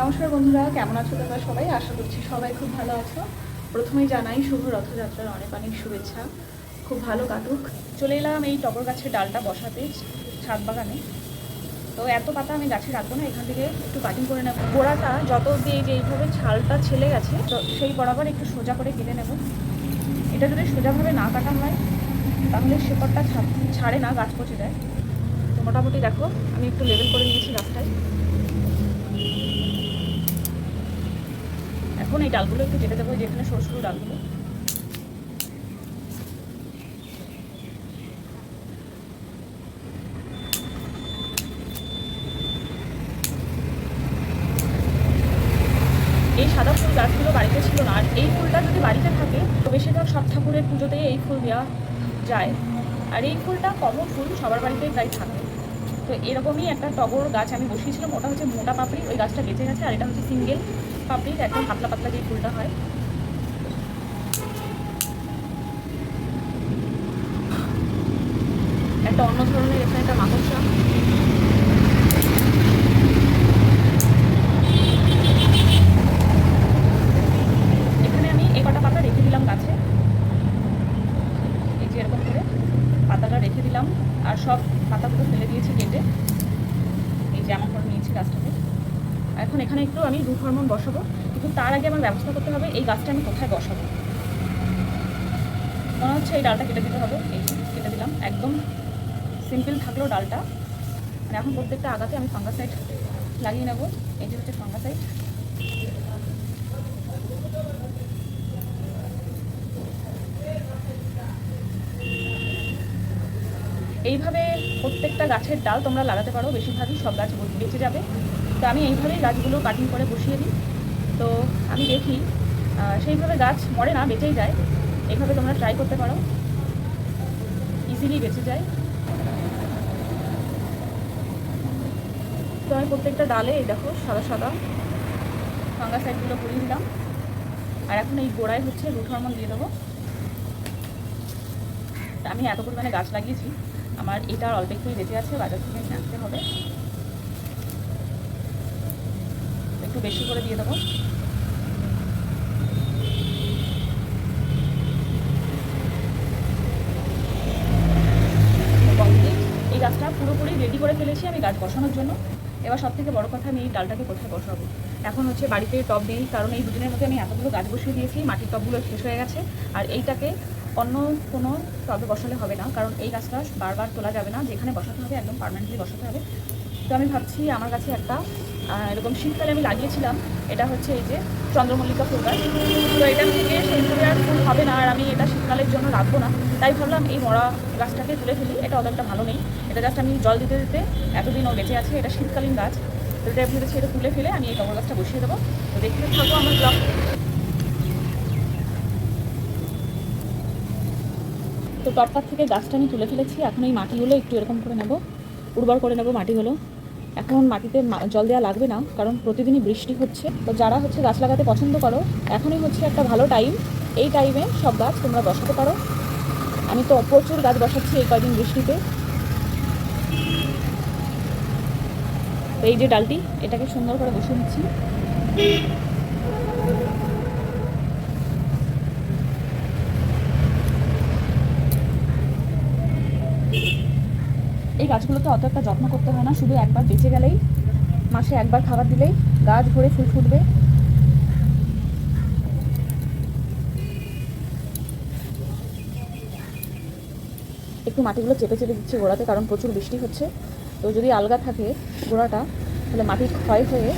নমস্কার বন্ধুরা, কেমন আছো তোমরা সবাই? আশা করছি সবাই খুব ভালো আছো। প্রথমেই জানাই শুভ রথযাত্রার অনেক অনেক শুভেচ্ছা। খুব ভালো কাটুক। চলে এলাম এই টগর গাছের ডালটা বসাতে ছাদ বাগানে। তো এত পাতা আমি গাছে রাখব না, এখান থেকে একটু কাটিং করে নেব। গোড়াটা যত দিয়ে যে এইভাবে ছালটা ছেলে গেছে, তো সেই বরাবর একটু সোজা করে কেটে নেব। এটা যদি সোজাভাবে না কাটা হয়, তাহলে শেকড়টা ছাড়ে না, গাছ পচে যায়। তো মোটামুটি দেখো, আমি একটু লেবেল করে নিয়েছি গাছটায়। এখন এই ডালগুলো একটু কেটে দেবো যেখানে সরু সরু ডালগুলো। এই সাদা ফুল গাছগুলো বাড়িতে ছিল না, আর এই ফুলটা যদি বাড়িতে থাকে, তো বেশিরভাগ সব ঠাকুরের পুজোতেই এই ফুল দেওয়া যায়। আর এই ফুলটা কমন ফুল, সবার বাড়িতেই প্রায় থাকে। তো এরকমই একটা টগর গাছ আমি বসিয়েছিলাম, ওটা হচ্ছে মোটা পাপড়ি, ওই গাছটা বেঁচে গেছে, আর এটা হচ্ছে সিঙ্গেল। পাপড়ি একদম পাতলা পাতলা যে ফুলটা হয়। একটা অন্য ধরনের এখানে একটা মাকড়সা এখানে আমি এই কটা পাতা রেখে দিলাম গাছে এই যে এরকম করে পাতাটা রেখে দিলাম আর সব পাতাগুলো ফেলে দিয়েছি কেটে এই যে এমন করে নিয়েছি গাছটাকে আর এখন এখানে একটু আমি রুট হরমোন বসাবো, কিন্তু তার আগে আমার ব্যবস্থা করতে হবে এই গাছটা আমি কোথায় বসাবো? মনে হচ্ছে এই ডালটা কেটে দিতে হবে, এই কেটে দিলাম। একদম সিম্পল থাকল ডালটা। মানে এখন প্রত্যেকটা আগাতে আমি ফাঙ্গাসাইড লাগিয়ে নেব। এই যে হচ্ছে ফাঙ্গাসাইড এইভাবে প্রত্যেকটা গাছের ডাল তোমরা লাগাতে পারো, বেশিরভাগই সব গাছ বেঁচে যাবে। তো আমি এইভাবেই গাছগুলো কাটিং করে বসিয়ে দিই। তো আমি দেখি সেইভাবে গাছ মরে না, বেঁচেই যায়। এইভাবে তোমরা ট্রাই করতে পারো। ইজিলি বেঁচে যায়। তো আমি প্রত্যেকটা ডালে এই দেখো সাদা সাদা ফাঙ্গা সাইডগুলো ভরিয়ে দিলাম। আর এখন এই গোড়ায় হচ্ছে রুট হরমোন দিয়ে দেবো। আমি এত পরিমাণে গাছ লাগিয়েছি। আমার এটা অল্প একটুই বেঁচে আছে, বাজার থেকে আসতে হবে। একটু বেশি করে দিয়ে দেবো। এই গাছটা পুরোপুরি রেডি করে ফেলেছি আমি গাছ বসানোর জন্য। এবার সব থেকে বড় কথা আমি এই ডালটাকে কোথায় বসাবো? এখন হচ্ছে বাড়িতে টব নেই, কারণ এই দুদিনের মধ্যে আমি এতগুলো গাছ বসিয়ে দিয়েছি, মাটির টবগুলো শেষ হয়ে গেছে। আর এইটাকে অন্য কোনো টবে বসালে হবে না, কারণ এই গাছটা বারবার তোলা যাবে না, যেখানে বসাতে হবে একদম পার্মানেন্টলি বসাতে হবে। তো আমি ভাবছি আমার কাছে একটা এরকম শীতকালে আমি লাগিয়েছিলাম, এটা হচ্ছে এই যে চন্দ্রমল্লিকা ফুল গাছ। তো এটা থেকে সেইভাবে আর ফুল হবে না, আর আমি এটা শীতকালের জন্য রাখব না। তাই ভাবলাম এই মরা গাছটাকে তুলে ফেলি, এটা অতটা ভালো নেই। এটা জাস্ট আমি জল দিতে দিতে এতদিন ও বেঁচে আছে, এটা শীতকালীন গাছ। তো এটা ভেবেছি এটা তুলে ফেলে আমি এই টগর গাছটা বসিয়ে দেবো। তো দেখতে থাকব আমার ব্লগ। তো টপটার থেকে গাছটা আমি তুলে ফেলেছি। এখন এই মাটিগুলো একটু এরকম করে নেব। উর্বর করে নেব মাটিগুলো। এখন মাটিতে জল দেওয়া লাগবে না, কারণ প্রতিদিনই বৃষ্টি হচ্ছে। তো যারা হচ্ছে গাছ লাগাতে পছন্দ করো, এখনই হচ্ছে একটা ভালো টাইম। এই টাইমে সব গাছ তোমরা বসাতে পারো। আমি তো প্রচুর গাছ বসাচ্ছি এই কয়দিন বৃষ্টিতে। এই যে ডালটি, এটাকে সুন্দর করে বসিয়ে নিচ্ছি এই গাছগুলোকে অত একটা যত্ন করতে হয় না, শুধু একবার বেঁচে গেলেই, মাসে একবার খাবার দিলেই গাছ ভরে ফুল ফুটবে। একটু মাটিগুলো চেপে চেপে দিচ্ছে গোড়াতে, কারণ প্রচুর বৃষ্টি হচ্ছে। তো যদি আলগা থাকে গোড়াটা, তাহলে মাটি ক্ষয় হয়ে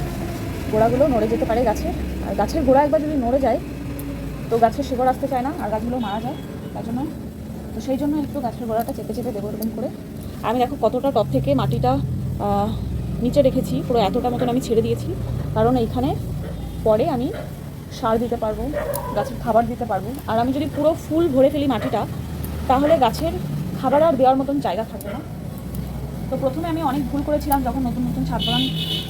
গোড়াগুলো নড়ে যেতে পারে গাছে। আর গাছের গোড়া একবার যদি নড়ে যায়, তো গাছের শিকড় আসতে চায় না, আর গাছগুলো মারা যায় তার জন্য। তো সেই জন্য একটু গাছের গোড়াটা চেপে চেপে দেবো এরকম করে। আমি দেখো কতটা টপ থেকে মাটিটা নিচে রেখেছি, পুরো এতটা মতন আমি ছেড়ে দিয়েছি। কারণ এইখানে পরে আমি সার দিতে পারব, গাছের খাবার দিতে পারব। আর আমি যদি পুরো ফুল ভরে ফেলি মাটিটা, তাহলে গাছের খাবার আর দেওয়ার মতন জায়গা থাকবে না। তো প্রথমে আমি অনেক ভুল করেছিলাম, যখন নতুন নতুন ছাদ বাগান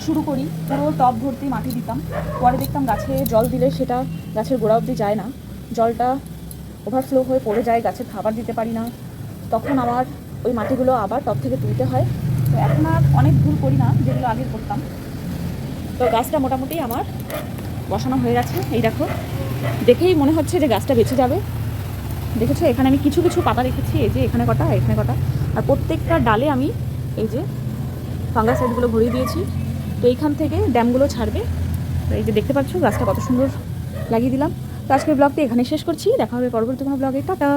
শুরু করি, পুরো টব ভর্তি মাটি দিতাম। পরে দেখতাম গাছে জল দিলে সেটা গাছের গোড়া অবধি যায় না। জলটা ওভারফ্লো হয়ে পড়ে যায়, গাছের খাবার দিতে পারি না। তখন আমার ওই মাটিগুলো আবার টব থেকে তুলতে হয়। তো এখন আর অনেক ভুল করি না, যেগুলো আগে করতাম। তো গাছটা মোটামুটি আমার বসানো হয়ে গেছে। এই দেখো, দেখেই মনে হচ্ছে যে গাছটা বেঁচে যাবে। দেখেছ, এখানে আমি কিছু কিছু পাতা রেখেছি, এই যে এখানে কটা এখানে কটা। আর প্রত্যেকটা ডালে আমি এই যে ফাঙ্গাসাইডগুলো ভরিয়ে দিয়েছি। তো এইখান থেকে ড্যামগুলো ছাড়বে। এই যে দেখতে পাচ্ছ, গাছটা কত সুন্দর লাগিয়ে দিলাম। তো আজকের ব্লগটি এখানে শেষ করছি। দেখা হবে পরবর্তী কোনো ব্লগে। টাটা!